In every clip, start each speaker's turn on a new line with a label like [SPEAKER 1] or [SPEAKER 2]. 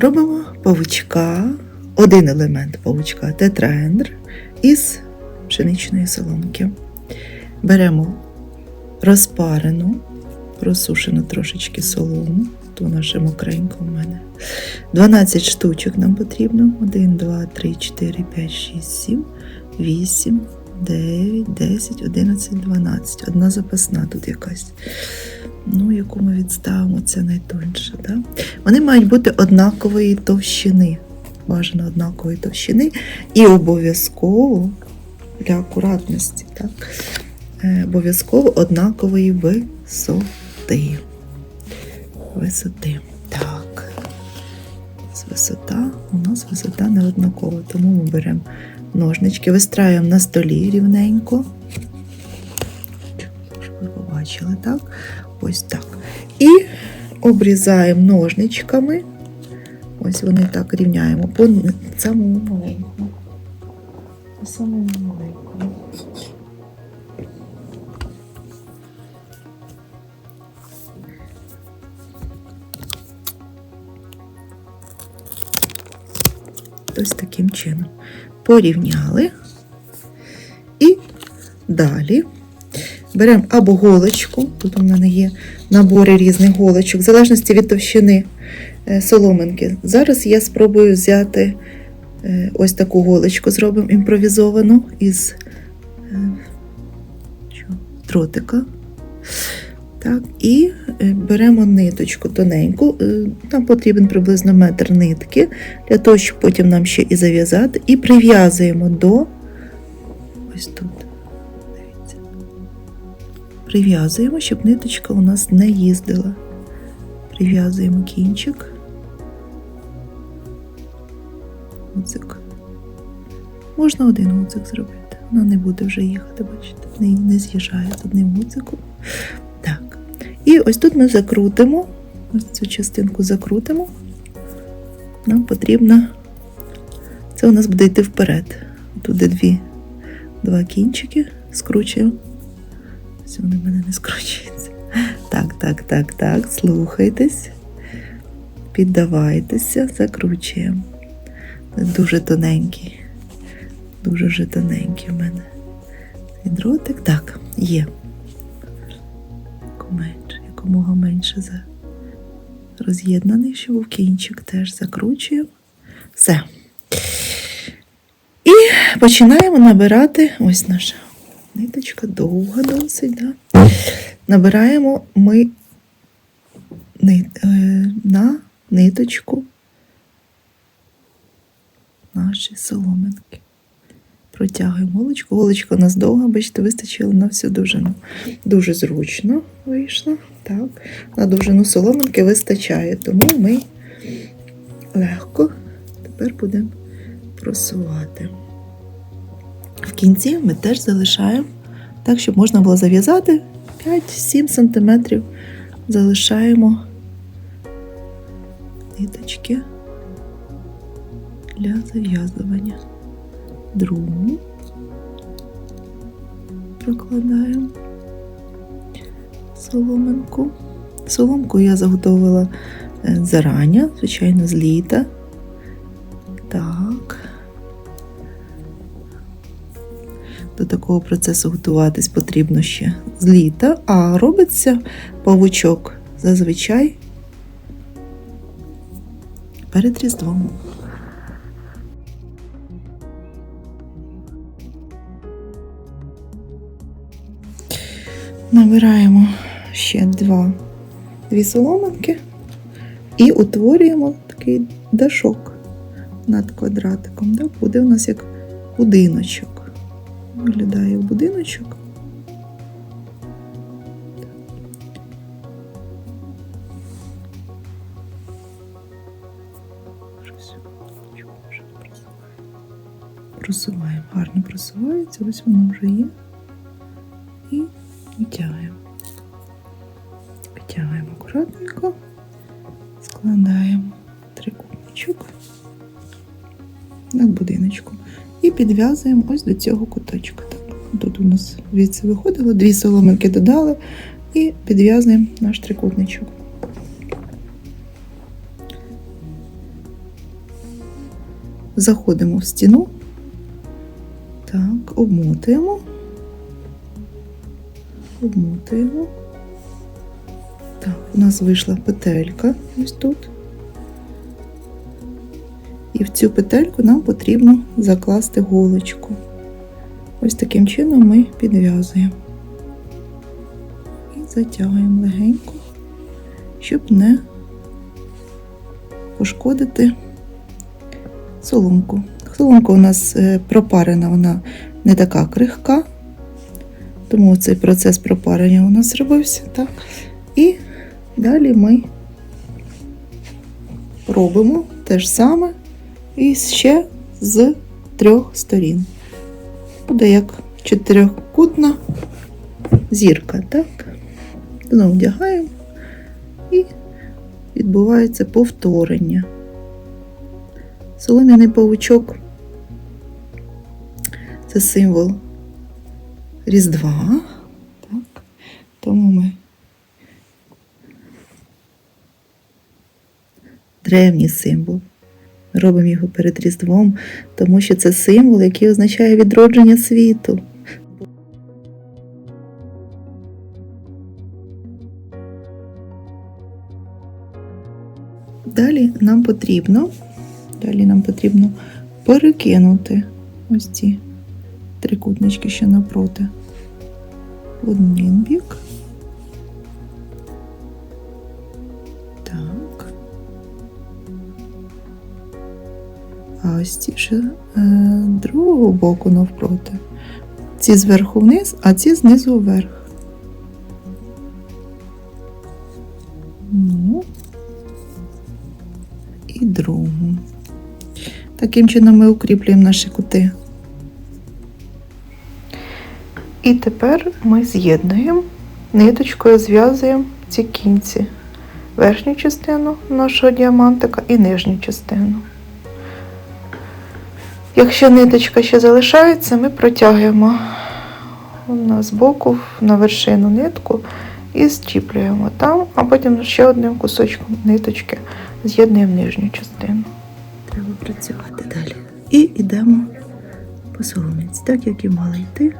[SPEAKER 1] Робимо павучка, один елемент павучка тетраендр із пшеничної соломки. Беремо розпарену, просушену трошечки солому. То наша мокренька у мене. 12 штучок нам потрібно. 1, 2, 3, 4, 5, 6, 7, 8, 9, 10, 11, 12. Одна запасна тут якась. Ну, яку ми відставимо, це найтоньше. Да? Вони мають бути однакової товщини. Бажано однакової товщини. І обов'язково для акуратності, так? е, обов'язково однакової висоти. Висоти. Так. Висота. У нас висота не однакова, тому ми беремо ножнички, вистраюємо на столі рівненько. Щоб ви побачили, так? Ось так. І обрізаємо ножничками. Ось вони так рівняємо по самому маленькому. По самому маленькому. Ось таким чином. Порівняли. І далі беремо або голочку, тут у мене є набори різних голочок, в залежності від товщини е, соломинки. Зараз я спробую взяти е, ось таку голочку, зробимо імпровізовану із е, що, дротика. Так, і е, беремо ниточку тоненьку. е, Нам потрібен приблизно метр нитки, для того, щоб потім нам ще і зав'язати, і прив'язуємо до ось тут. Прив'язуємо, щоб ниточка у нас не їздила. Прив'язуємо кінчик. Гудзик. Можна один гудзик зробити. Вона не буде вже їхати, бачите, не, не з'їжджає з одним гудзиком. Так. І ось тут ми закрутимо, ось цю частинку закрутимо. Нам потрібно, це у нас буде йти вперед. Тут де дві, два кінчики скручуємо. Ось вони в мене не скручуються. Так, так, так, так, слухайтесь, піддавайтеся, закручуємо. Дуже тоненький, дуже вже тоненький в мене. Цей дротик. Так, є менше, якомога менше за роз'єднаний, щоб був кінчик теж закручуємо. Все. І починаємо набирати ось наша ниточка довга досить. Да? Набираємо ми е, на ниточку наші соломинки. Протягуємо голочку. Голочка у нас довга, бачите, вистачило на всю довжину. Дуже зручно вийшло. Так. На довжину соломинки вистачає, тому ми легко тепер будемо просувати. В кінці ми теж залишаємо так, щоб можна було зав'язати 5-7 см. Залишаємо ниточки для зав'язування другу прокладаємо соломинку. Соломку я заготовила е, зарання, звичайно, з літа. Такого процесу готуватись потрібно ще з літа, а робиться павучок зазвичай перед Різдвом. Набираємо ще два, дві соломинки і утворюємо такий дашок над квадратиком. Да? Буде у нас як будиночок. Виглядає будиночок. Просуваємо, гарно просувається, ось воно вже є. І. Витягуємо підв'язуємо ось до цього куточка. Так, Тут у нас звідси виходило, дві соломинки додали і підв'язуємо наш трикутничок. заходимо в стіну. Так, обмотуємо. Обмотуємо. Так, у нас вийшла петелька ось тут. І в цю петельку нам потрібно закласти голочку. Ось таким чином ми підв'язуємо. І затягуємо легенько, щоб не пошкодити соломку. Соломка у нас е, пропарена, вона не така крихка, тому цей процес пропарення у нас зробився. Так? І далі ми робимо те ж саме і ще з трьох сторін. Буде як чотирикутна зірка. Так? Знову вдягаємо і відбувається повторення. Солом'яний павучок це символ Різдва. Так? Тому ми древній символ. Робимо його перед Різдвом, тому що це символ, який означає відродження світу. Далі нам потрібно, далі нам потрібно перекинути ось ці трикутнички ще напроти в один бік. А ось ці ще другого боку навпроти. Ці зверху вниз, а ці знизу вверх. Ну, і другу. Таким чином ми укріплюємо наші кути. І тепер ми з'єднуємо ниточкою, зв'язуємо ці кінці, верхню частину нашого діамантика і нижню частину. Якщо ниточка ще залишається, ми протягуємо на збоку на вершину нитку і зчіплюємо там, а потім ще одним кусочком ниточки з'єднуємо нижню частину. Треба працювати далі. І йдемо по соломинці, так як і мали йти.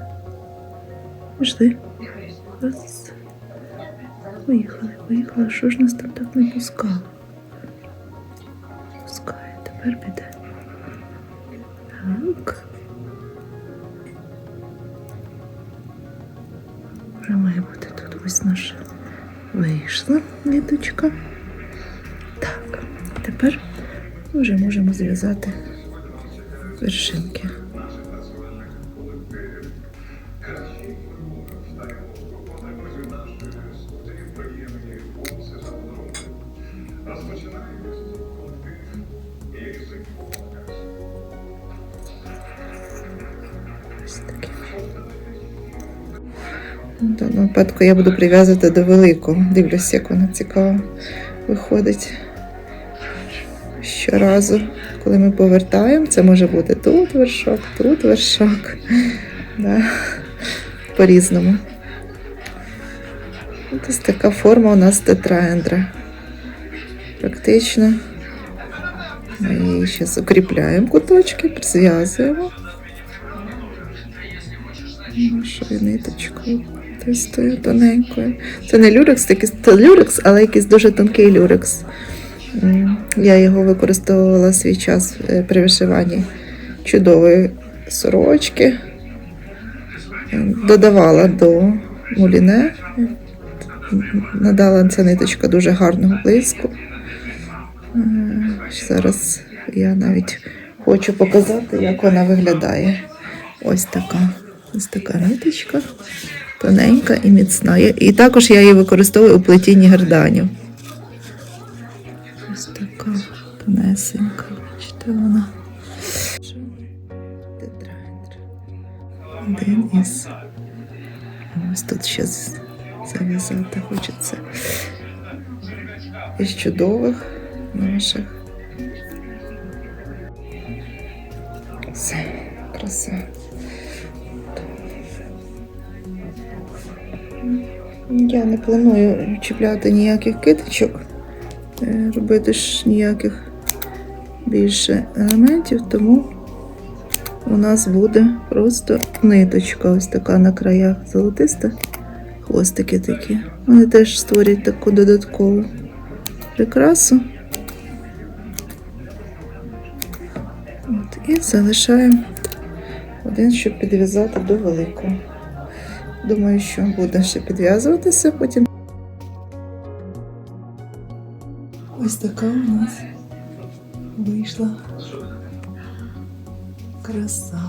[SPEAKER 1] Пішли. Раз. Поїхали, поїхали. Що ж нас там так не пускало? Пускає, тепер піде. Так. Вже має бути тут ось наша вийшла ниточка. Так, тепер ми вже можемо зв'язати вершинки. Ось В даному випадку я буду прив'язувати до великого. Дивлюсь, як воно цікаво виходить. Щоразу, коли ми повертаємо, це може бути тут вершок, тут вершок. Да. По-різному. Ось така форма у нас тетраендра. Практично. Ми її зараз укріпляємо куточки, зв'язуємо. Нашою ниточкою. Тою тоненькою. Це не люрекс, це люрекс, але якийсь дуже тонкий люрекс. Я його використовувала свій час е, при вишиванні чудової сорочки. Е, Додавала до муліне. Надала ця ниточка дуже гарного блиску. Е, Зараз я навіть хочу показати, як вона виглядає. Ось така. Ось така ниточка. Тоненька і міцна. І також я її використовую у плетінні герданів. Ось така тонесенька. Бачите, вона. Один із. Ось тут ще зав'язати хочеться. Із чудових наших. Все, краса. Я не планую чіпляти ніяких киточок, е, робити ж ніяких більше елементів, тому у нас буде просто ниточка, ось така на краях золотиста. Хвостики такі. Вони теж створюють таку додаткову прикрасу. От, і залишаємо один, щоб підв'язати до великого. Думаю, що буде ще підв'язуватися потім. Ось така у нас вийшла краса.